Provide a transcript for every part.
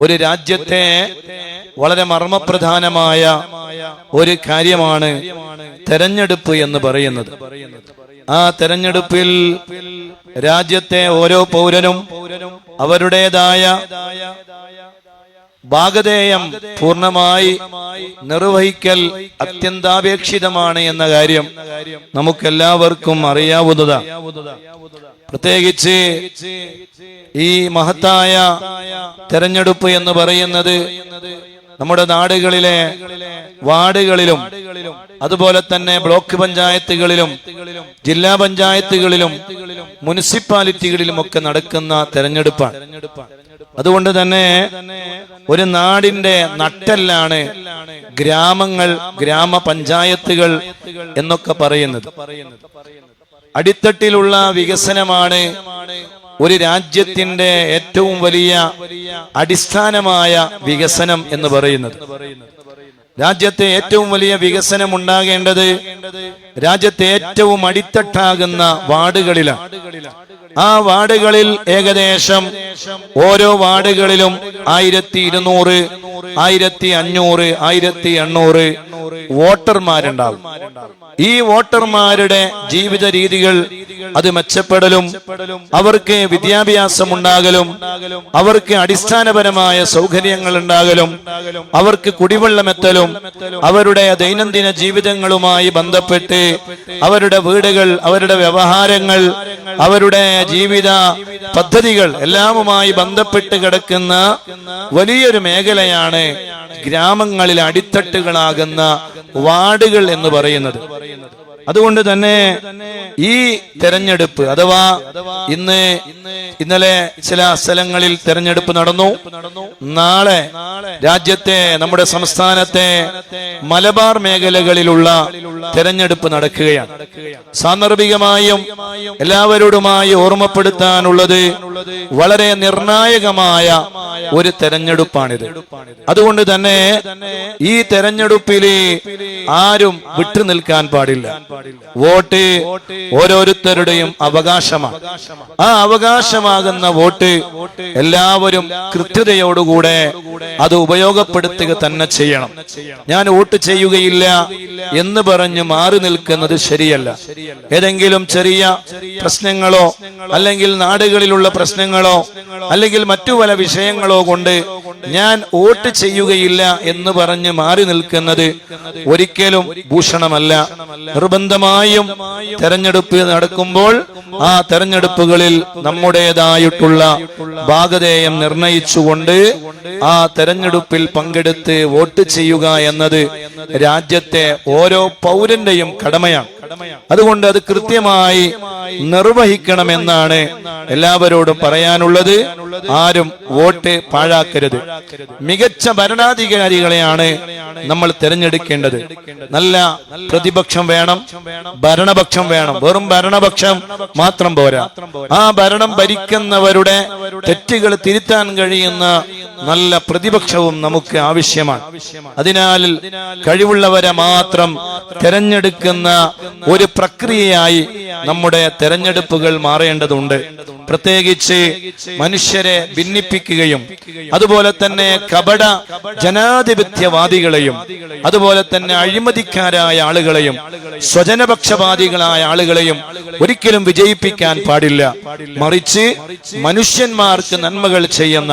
ഒരു രാജ്യത്തെ വളരെ മർമ്മപ്രധാനമായ ഒരു കാര്യമാണ് തെരഞ്ഞെടുപ്പ് എന്ന് പറയുന്നത്. ആ തെരഞ്ഞെടുപ്പിൽ രാജ്യത്തെ ഓരോ പൗരനും അവരുടേതായ ഭാഗധേയം പൂർണമായി നിർവഹിക്കൽ അത്യന്താപേക്ഷിതമാണ് എന്ന കാര്യം നമുക്കെല്ലാവർക്കും അറിയാവുന്നതാണ് പ്രത്യേകിച്ച് ഈ മഹത്തായ തെരഞ്ഞെടുപ്പ് എന്ന് പറയുന്നത് നമ്മുടെ നാടുകളിലെ വാർഡുകളിലും അതുപോലെ തന്നെ ബ്ലോക്ക് പഞ്ചായത്തുകളിലും ജില്ലാ പഞ്ചായത്തുകളിലും മുനിസിപ്പാലിറ്റികളിലും ഒക്കെ നടക്കുന്ന തെരഞ്ഞെടുപ്പാണ്. അതുകൊണ്ട് തന്നെ ഒരു നാടിന്റെ നട്ടെല്ലാണ് ഗ്രാമങ്ങൾ ഗ്രാമപഞ്ചായത്തുകൾ എന്നൊക്കെ പറയുന്നത്. അടിത്തട്ടിലുള്ള വികസനമാണ് ഒരു രാജ്യത്തിന്റെ ഏറ്റവും വലിയ അടിസ്ഥാനമായ വികസനം എന്ന് പറയുന്നത്. രാജ്യത്തെ ഏറ്റവും വലിയ വികസനം ഉണ്ടാകേണ്ടത് രാജ്യത്തെ ഏറ്റവും അടിത്തട്ടാകുന്ന വാർഡുകളിലാണ്. ആ വാർഡുകളിൽ ഏകദേശം ഓരോ വാർഡുകളിലും ആയിരത്തി ഇരുന്നൂറ് ആയിരത്തി അഞ്ഞൂറ് ആയിരത്തി എണ്ണൂറ് വോട്ടർമാരുണ്ടാവും ഈ വോട്ടർമാരുടെ ജീവിത രീതികൾ അത് മെച്ചപ്പെടലും അവർക്ക് വിദ്യാഭ്യാസം ഉണ്ടാകലും അവർക്ക് അടിസ്ഥാനപരമായ സൗകര്യങ്ങൾ ഉണ്ടാകലും അവർക്ക് കുടിവെള്ളമെത്തലും അവരുടെ ദൈനംദിന ജീവിതങ്ങളുമായി ബന്ധപ്പെട്ട് അവരുടെ വീടുകൾ അവരുടെ വ്യവഹാരങ്ങൾ അവരുടെ ജീവിത പദ്ധതികൾ എല്ലാമുമായി ബന്ധപ്പെട്ട് കിടക്കുന്ന വലിയൊരു മേഖലയാണ് ഗ്രാമങ്ങളിൽ അടിത്തട്ടുകളാകുന്ന വാർഡുകൾ എന്ന് പറയുന്നത്. അതുകൊണ്ട് തന്നെ ഈ തെരഞ്ഞെടുപ്പ് അഥവാ ഇന്ന് ഇന്നലെ ചില സ്ഥലങ്ങളിൽ തെരഞ്ഞെടുപ്പ് നടന്നു. നാളെ രാജ്യത്തെ നമ്മുടെ സംസ്ഥാനത്തെ മലബാർ മേഖലകളിലുള്ള തെരഞ്ഞെടുപ്പ് നടക്കുകയാണ്. സാന്ദർഭികമായും എല്ലാവരോടുമായി ഓർമ്മപ്പെടുത്താനുള്ളത് വളരെ നിർണായകമായ ഒരു തെരഞ്ഞെടുപ്പാണിത്. അതുകൊണ്ട് തന്നെ ഈ തെരഞ്ഞെടുപ്പിൽ ആരും വിട്ടു നിൽക്കാൻ പാടില്ല. വോട്ട് ഓരോരുത്തരുടെയും അവകാശമാണ്. ആ അവകാശമാകുന്ന വോട്ട് എല്ലാവരും കൃത്യതയോടുകൂടെ അത് ഉപയോഗപ്പെടുത്തുക തന്നെ ചെയ്യണം. ഞാൻ വോട്ട് ചെയ്യുകയില്ല എന്ന് പറഞ്ഞ് മാറി നിൽക്കുന്നത് ശരിയല്ല. ഏതെങ്കിലും ചെറിയ പ്രശ്നങ്ങളോ അല്ലെങ്കിൽ നാടുകളിലുള്ള പ്രശ്നങ്ങളോ അല്ലെങ്കിൽ മറ്റു പല വിഷയങ്ങളോ കൊണ്ട് ഞാൻ വോട്ട് ചെയ്യുകയില്ല എന്ന് പറഞ്ഞ് മാറി നിൽക്കുന്നത് ഒരിക്കലും ഭൂഷണമല്ല. നിർബന്ധമായും തെരഞ്ഞെടുപ്പ് നടക്കുമ്പോൾ ആ തെരഞ്ഞെടുപ്പുകളിൽ നമ്മുടേതായിട്ടുള്ള ഭാഗധേയം നിർണയിച്ചുകൊണ്ട് ആ തെരഞ്ഞെടുപ്പിൽ പങ്കെടുത്ത് വോട്ട് ചെയ്യുക എന്നത് രാജ്യത്തെ ഓരോ പൗരന്റെയും കടമയാണ്. അതുകൊണ്ട് അത് കൃത്യമായി നിർവഹിക്കണമെന്നാണ് എല്ലാവരോടും പറയാനുള്ളത്. ആരും വോട്ട് പാഴാക്കരുത്. മികച്ച ഭരണാധികാരികളെയാണ് നമ്മൾ തിരഞ്ഞെടുക്കേണ്ടത്. നല്ല പ്രതിപക്ഷം വേണം ഭരണപക്ഷം വേണം. വെറും ഭരണപക്ഷം മാത്രം പോരാ. ആ ഭരണം ഭരിക്കുന്നവരുടെ തെറ്റുകൾ തിരുത്താൻ കഴിയുന്ന നല്ല പ്രതിപക്ഷവും നമുക്ക് ആവശ്യമാണ്. അതിനാൽ കഴിവുള്ളവരെ മാത്രം തെരഞ്ഞെടുക്കുന്ന ഒരു പ്രക്രിയയായി നമ്മുടെ തെരഞ്ഞെടുപ്പുകൾ മാറേണ്ടതുണ്ട്. പ്രത്യേകിച്ച് മനുഷ്യരെ ഭിന്നിപ്പിക്കുകയും അതുപോലെ തന്നെ കപട ജനാധിപത്യവാദികളെയും അതുപോലെ തന്നെ അഴിമതിക്കാരായ ആളുകളെയും സ്വജനപക്ഷപാതികളായ ആളുകളെയും ഒരിക്കലും വിജയിപ്പിക്കാൻ പാടില്ല. മറിച്ച് മനുഷ്യന്മാർക്ക് നന്മകൾ ചെയ്യുന്ന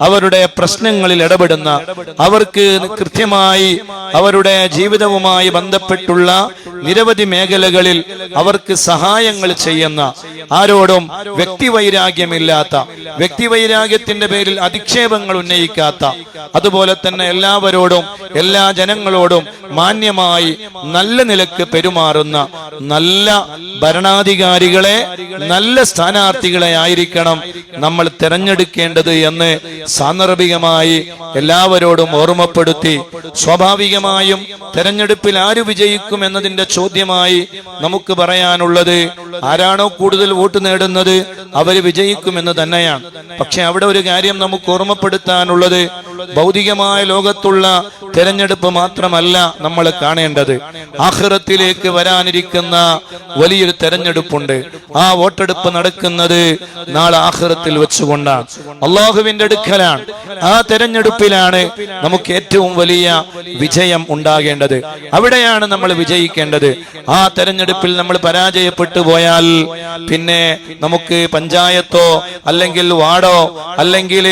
അവരുടെ പ്രശ്നങ്ങളിൽ ഇടപെടുന്ന അവർക്ക് കൃത്യമായി അവരുടെ ജീവിതവുമായി ബന്ധപ്പെട്ടുള്ള നിരവധി മേഖലകളിൽ അവർക്ക് സഹായങ്ങൾ ചെയ്യുന്ന ആരോടും വ്യക്തിവൈരാഗ്യമില്ലാത്ത വ്യക്തിവൈരാഗ്യത്തിന്റെ പേരിൽ അധിക്ഷേപങ്ങൾ ഉന്നയിക്കാത്ത അതുപോലെ തന്നെ എല്ലാവരോടും എല്ലാ ജനങ്ങളോടും മാന്യമായി നല്ല നിലയ്ക്ക് പെരുമാറുന്ന നല്ല ഭരണാധികാരികളെ നല്ല സ്ഥാനാർത്ഥികളെ ആയിരിക്കണം നമ്മൾ തിരഞ്ഞെടുക്കേണ്ടത് എന്ന് സാന്ദർഭികമായി എല്ലാവരോടും ഓർമ്മപ്പെടുത്തി സ്വാഭാവികമായും തെരഞ്ഞെടുപ്പിൽ ആര് വിജയിക്കും എന്നതിന്റെ ചോദ്യമായി നമുക്ക് പറയാനുള്ളത് ആരാണോ കൂടുതൽ വോട്ട് നേടുന്നത് അവർ വിജയിക്കുമെന്ന് തന്നെയാണ്. പക്ഷെ അവിടെ ഒരു കാര്യം നമുക്ക് ഓർമ്മപ്പെടുത്താനുള്ളത്. ഭൗതികമായ ലോകത്തുള്ള തെരഞ്ഞെടുപ്പ് മാത്രമല്ല നമ്മൾ കാണേണ്ടത്. ആഹ്റത്തിലേക്ക് വരാനിരിക്കുന്ന വലിയൊരു തെരഞ്ഞെടുപ്പുണ്ട്. ആ വോട്ടെടുപ്പ് നടക്കുന്നത് നാളെ ആഹ്റത്തിൽ വെച്ചുകൊണ്ടാണ്. അള്ളാഹുവിന്റെ അടുക്കലാണ്. ആ തെരഞ്ഞെടുപ്പിലാണ് നമുക്ക് ഏറ്റവും വലിയ വിജയം ഉണ്ടാകേണ്ടത്. അവിടെയാണ് നമ്മൾ വിജയിക്കേണ്ടത്. ആ തെരഞ്ഞെടുപ്പിൽ നമ്മൾ പരാജയപ്പെട്ടു പോയാൽ പിന്നെ നമുക്ക് പഞ്ചായത്തോ അല്ലെങ്കിൽ വാർഡോ അല്ലെങ്കിൽ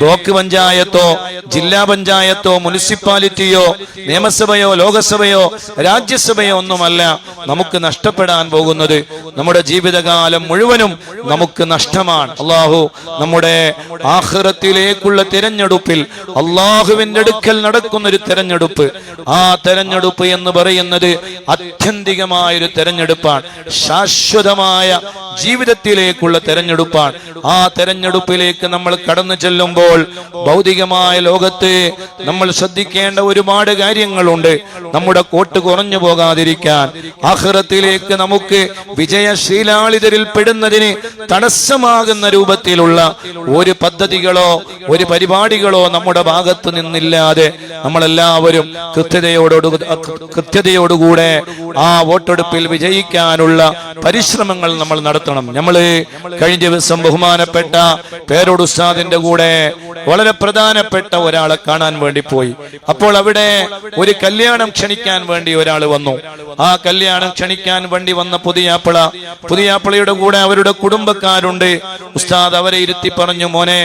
ബ്ലോക്ക് പഞ്ചായത്തോ ജില്ലാ പഞ്ചായത്തോ മുനിസിപ്പാലിറ്റിയോ നിയമസഭയോ ലോകസഭയോ രാജ്യസഭയോ ഒന്നുമല്ല നമുക്ക് നഷ്ടപ്പെടാൻ പോകുന്നത്. നമ്മുടെ ജീവിതകാലം മുഴുവനും നമുക്ക് നഷ്ടമാണ്. അള്ളാഹു നമ്മുടെ ആഹ്റത്തിലേക്കുള്ള തിരഞ്ഞെടുപ്പിൽ അള്ളാഹുവിന്റെ അടുക്കൽ നടക്കുന്ന ഒരു തെരഞ്ഞെടുപ്പ്. ആ തെരഞ്ഞെടുപ്പ് എന്ന് പറയുന്നത് ആത്യന്തികമായ ഒരു തെരഞ്ഞെടുപ്പാണ്. ശാശ്വതമായ ജീവിതത്തിലേക്കുള്ള തെരഞ്ഞെടുപ്പാണ്. ആ തെരഞ്ഞെടുപ്പിലേക്ക് നമ്മൾ കടന്നു ചെല്ലുമ്പോൾ ഭൗതികമായ ലോകത്ത് നമ്മൾ ശ്രദ്ധിക്കേണ്ട ഒരുപാട് കാര്യങ്ങളുണ്ട്. നമ്മുടെ കോട്ട് കുറഞ്ഞു പോകാതിരിക്കാൻ. ആഹ്റത്തിലേക്ക് നമുക്ക് വിജയശീലാളിതരിൽ പെടുന്നതിന് തടസ്സമാകുന്ന രൂപത്തിലുള്ള ഒരു പദ്ധതികളോ ഒരു പരിപാടികളോ നമ്മുടെ ഭാഗത്ത് നിന്നില്ലാതെ നമ്മളെല്ലാവരും കൃത്യതയോടോട് കൃത്യതയോടുകൂടെ ആ വോട്ടെടുപ്പിൽ വിജയിക്കാനുള്ള പരിശ്രമങ്ങൾ നമ്മൾ നടത്തണം. നമ്മൾ കഴിഞ്ഞ ദിവസം ബഹുമാനപ്പെട്ട പേരോട് ഉസ്താദിന്റെ കൂടെ വളരെ പ്രധാനപ്പെട്ട ഒരാളെ കാണാൻ വേണ്ടി പോയി. അപ്പോൾ അവിടെ ഒരു കല്യാണം ക്ഷണിക്കാൻ വേണ്ടി ഒരാൾ വന്നു. ആ കല്യാണം ക്ഷണിക്കാൻ വേണ്ടി വന്ന പുതിയാപ്പിള. പുതിയാപ്പിളയുടെ കൂടെ അവരുടെ കുടുംബക്കാരുണ്ട്. ഉസ്താദ് അവരെ ഇരുത്തി പറഞ്ഞു മോനെ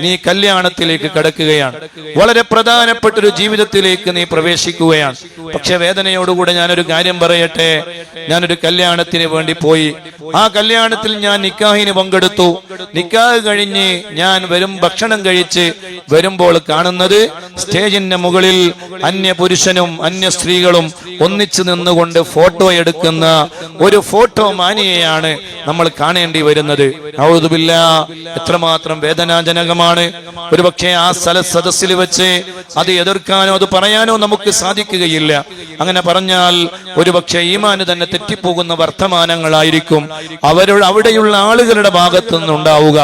നീ കല്യാണത്തിലേക്ക് കടക്കുകയാണ്. വളരെ പ്രധാനപ്പെട്ട ഒരു ജീവിതത്തിലേക്ക് നീ പ്രവേശിക്കുകയാണ്. പക്ഷെ വേദനയോടുകൂടെ ഞാനൊരു കാര്യം പറയട്ടെ. ഞാനൊരു കല്യാണത്തിന് വേണ്ടി പോയി. ആ കല്യാണത്തിൽ ഞാൻ നിക്കാഹിന് പങ്കെടുത്തു. നിക്കാഹ് കഴിഞ്ഞ് ഞാൻ വരും ഭക്ഷണം കഴിച്ച് വരുമ്പോൾ കാണുന്നത് സ്റ്റേജിന്റെ മുകളിൽ അന്യ പുരുഷനും അന്യ സ്ത്രീകളും ഒന്നിച്ചു നിന്നുകൊണ്ട് ഫോട്ടോ എടുക്കുന്ന ഒരു ഫോട്ടോ മാനിയെയാണ് നമ്മൾ കാണേണ്ടി വരുന്നത്. ഔദുബില്ല എത്രമാത്രം വേദനാജനകമാണ്. ഒരുപക്ഷെ ആ സ്ഥല സദസ്സിൽ വെച്ച് അത് എതിർക്കാനോ അത് പറയാനോ നമുക്ക് സാധിക്കുകയില്ല. അങ്ങനെ പറഞ്ഞാൽ ഒരുപക്ഷെ ഈമാന് തന്നെ തെറ്റിപ്പോകുന്ന വർത്തമാനങ്ങളായിരിക്കും. അവരുടെ അവിടെയുള്ള ആളുകളുടെ ഭാഗത്തു നിന്നുണ്ടാവുക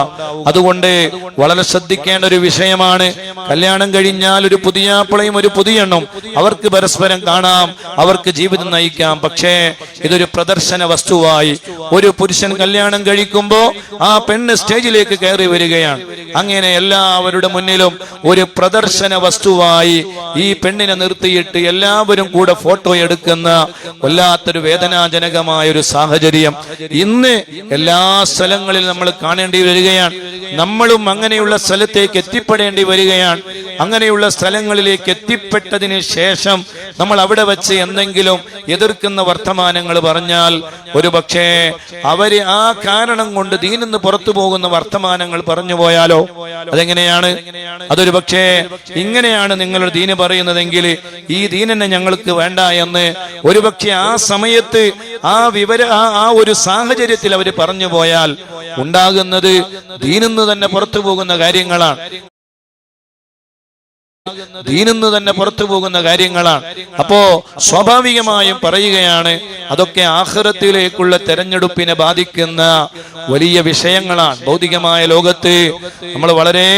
അതുകൊണ്ട് വളരെ ശ്രദ്ധിക്കേണ്ട ഒരു വിഷയമാണ്. കല്യാണം കഴിഞ്ഞാൽ ഒരു പുതിയ പുതിയാപ്പിളയും ഒരു പുതിയ എണ്ണം അവർക്ക് പരസ്പരം കാണാം അവർക്ക് ജീവിതം നയിക്കാം. പക്ഷേ ഇതൊരു പ്രദർശന വസ്തുവായി ഒരു പുരുഷൻ കല്യാണം കഴിക്കുമ്പോ ആ പെണ്ണ് സ്റ്റേജിലേക്ക് കയറി വരികയാണ്. അങ്ങനെ എല്ലാവരുടെ മുന്നിലും ഒരു പ്രദർശന വസ്തുവായി ഈ പെണ്ണിനെ നിർത്തിയിട്ട് എല്ലാവരും കൂടെ ഫോട്ടോ എടുക്കുന്ന വല്ലാത്തൊരു വേദനാജനകമായ ഒരു സാഹചര്യം. ഇന്ന് എല്ലാ സ്ഥലങ്ങളിലും നമ്മൾ കാണേണ്ടി വരികയാണ്. നമ്മളും അങ്ങനെയുള്ള സ്ഥലത്തേക്ക് എത്തിപ്പെടേണ്ടി വരികയാണ്. അങ്ങനെയുള്ള സ്ഥലങ്ങളിലേക്ക് എത്തിപ്പെട്ടതിന് ശേഷം നമ്മൾ അവിടെ വെച്ച് എന്തെങ്കിലും എതിർക്കുന്ന വർത്തമാനങ്ങൾ പറഞ്ഞാൽ ഒരു പക്ഷേ അവർ ആ കാരണം കൊണ്ട് ദീനിന്ന് പുറത്തു പോകുന്ന വർത്തമാനങ്ങൾ പറഞ്ഞു പോയാലോ? അതെങ്ങനെയാണ്? അതൊരു പക്ഷേ ഇങ്ങനെയാണ് നിങ്ങൾ ദീന് പറയുന്നതെങ്കിൽ ഈ ദീനനെ ഞങ്ങൾക്ക് വേണ്ട എന്ന് ഒരുപക്ഷെ ആ സമയത്ത് ആ വിവര ആ ഒരു സാഹചര്യത്തിൽ അവർ പറഞ്ഞു പോയാൽ ഉണ്ടാകുന്നത് ദീനിന്ന് തന്നെ പുറത്തു പോകുന്ന കാര്യങ്ങളാണ്. ദീനിന്ന് തന്നെ പുറത്തു പോകുന്ന കാര്യങ്ങളാണ്. അപ്പോ സ്വാഭാവികമായും പറയുകയാണ് അതൊക്കെ ആഹ്റത്തിലേക്കുള്ള തെരഞ്ഞെടുപ്പിനെ ബാധിക്കുന്ന വലിയ വിഷയങ്ങളാണ്. ഭൗതികമായ ലോകത്ത് നമ്മൾ വളരെ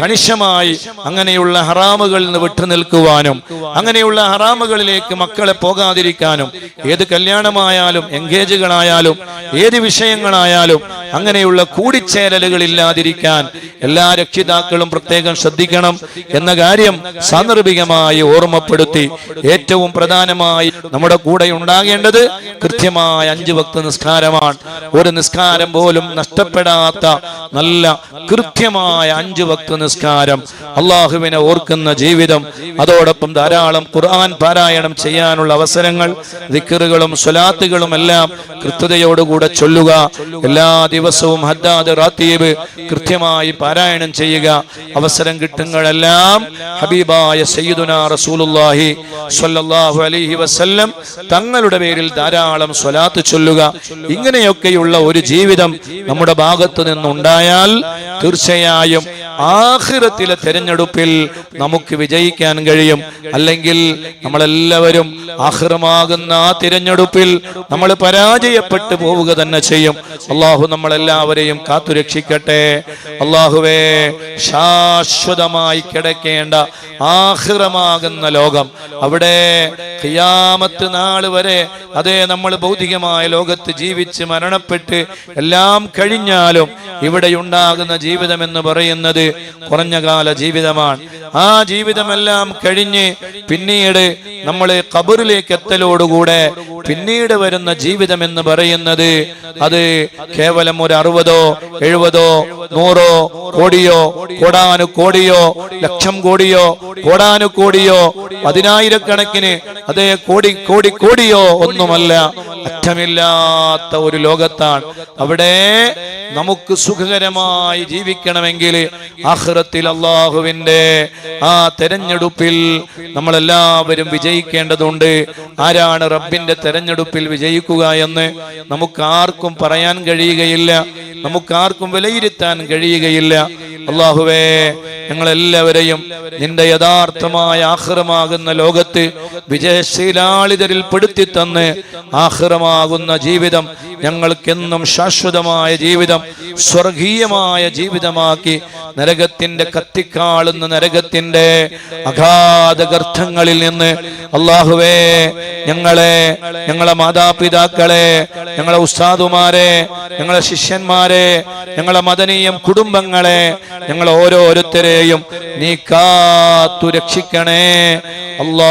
കണിശമായി അങ്ങനെയുള്ള ഹറാമുകളിൽ നിന്ന് വിട്ടു നിൽക്കുവാനും അങ്ങനെയുള്ള ഹറാമുകളിലേക്ക് മക്കളെ പോകാതിരിക്കാനും ഏത് കല്യാണമായാലും എൻഗേജുകളായാലും ഏത് വിഷയങ്ങളായാലും അങ്ങനെയുള്ള കൂടിച്ചേരലുകൾ ഇല്ലാതിരിക്കാൻ എല്ലാ രക്ഷിതാക്കളും പ്രത്യേകം ശ്രദ്ധിക്കണം എന്ന കാര്യം സാന്ദർഭികമായി ഓർമ്മപ്പെടുത്തി ഏറ്റവും പ്രധാനമായി നമ്മുടെ കൂടെ ഉണ്ടാകേണ്ടത് കൃത്യമായ അഞ്ചു ഭക്ത നിസ്കാരമാണ്. ഒരു നിസ്കാരം പോലും നഷ്ടപ്പെടാത്ത നല്ല കൃത്യമായ അഞ്ചു ഭക്ത നിസ്കാരം. അള്ളാഹുവിനെ ഓർക്കുന്ന ജീവിതം അതോടൊപ്പം ധാരാളം ഖുർആൻ പാരായണം ചെയ്യാനുള്ള അവസരങ്ങൾ ദിക്കറുകളും സ്വലാത്തുകളും എല്ലാം കൃത്യതയോടുകൂടെ ചൊല്ലുക. എല്ലാ ദിവസവും ഹദ്ദാദ് റാത്തീബ് കൃത്യമായി പാരായണം ചെയ്യുക. അവസരം കിട്ടുന്നതെല്ലാം ഹബീബായ സയ്യിദുന റസൂലുള്ളാഹി സ്വല്ലല്ലാഹു അലൈഹി വസല്ലം തങ്ങളുടെ പേരിൽ ധാരാളം സ്വലാത്ത് ചൊല്ലുക. ഇങ്ങനെയൊക്കെയുള്ള ഒരു ജീവിതം നമ്മുടെ ഭാഗത്തു നിന്നുണ്ടായാൽ തീർച്ചയായും ആഖിറത്തിലെ തെരഞ്ഞെടുപ്പിൽ നമുക്ക് വിജയിക്കാൻ കഴിയും. അല്ലെങ്കിൽ നമ്മളെല്ലാവരും ആഹ്റമാകുന്ന ആ തിരഞ്ഞെടുപ്പിൽ നമ്മൾ പരാജയപ്പെട്ടു പോവുക തന്നെ ചെയ്യും. അള്ളാഹു നമ്മളെല്ലാവരെയും കാത്തുരക്ഷിക്കട്ടെ. അള്ളാഹുവേ ശാശ്വതമായി കിടക്കേണ്ട ആഹ്റമാകുന്ന ലോകം. അവിടെ ഖിയാമത്ത് നാൾ വരെ അതേ നമ്മൾ ഭൗതികമായ ലോകത്ത് ജീവിച്ച് മരണപ്പെട്ട് എല്ലാം കഴിഞ്ഞാലും ഇവിടെയുണ്ടാകുന്ന ജീവിതം എന്ന് പറയുന്നത് കുറഞ്ഞ കാല ജീവിതമാണ്. ആ ജീവിതമെല്ലാം കഴിഞ്ഞ് പിന്നീട് നമ്മൾ കബറിലേക്ക് എത്തലോടുകൂടെ പിന്നീട് വരുന്ന ജീവിതം എന്ന് പറയുന്നത് അത് കേവലം ഒരു അറുപതോ എഴുപതോ നൂറോ കോടിയോ കോടാനു കോടിയോ ലക്ഷം കോടിയോ കോടാനു കോടിയോ പതിനായിരക്കണക്കിന് അതേ കോടി കോടി കോടിയോ ഒന്നുമല്ല അറ്റമില്ലാത്ത ഒരു ലോകത്താണ്. അവിടെ നമുക്ക് സുഖകരമായി ജീവിക്കണമെങ്കിൽ ആഹ്റത്തിൽ അള്ളാഹുവിന്റെ ആ തെരഞ്ഞെടുപ്പിൽ നമ്മളെല്ലാവരും വിജയിക്കേണ്ടതുണ്ട്. ആരാണ് റബ്ബിന്റെ തെരഞ്ഞെടുപ്പിൽ വിജയിക്കുക എന്ന് നമുക്കാർക്കും പറയാൻ കഴിയുകയില്ല. നമുക്കാർക്കും വിലയിരുത്താൻ കഴിയുകയില്ല. അള്ളാഹുവേ ഞങ്ങളെല്ലാവരെയും നിന്റെ യഥാർത്ഥമായ ആഹ്റമാകുന്ന ലോകത്ത് വിജയശീലാളിതരിൽ പെടുത്തി തന്ന് ആഹ്റമാകുന്ന ജീവിതം ഞങ്ങൾക്കെന്നും ശാശ്വതമായ ജീവിതം സ്വർഗീയമായ ജീവിതമാക്കി നരകത്തിന്റെ കത്തിക്കാളുന്ന നരകത്തിന്റെ അഗാധ ഗർത്തങ്ങളിൽ നിന്ന് അള്ളാഹുവേ ഞങ്ങളെ ഞങ്ങളെ മാതാപിതാക്കളെ ഞങ്ങളെ ഉസ്താദുമാരെ ഞങ്ങളെ ശിഷ്യന്മാരെ ഞങ്ങളെ മദനീയം കുടുംബങ്ങളെ ഞങ്ങൾ ഓരോരുത്തരെയും നീ കാത്തു രക്ഷിക്കണേ. അല്ലാ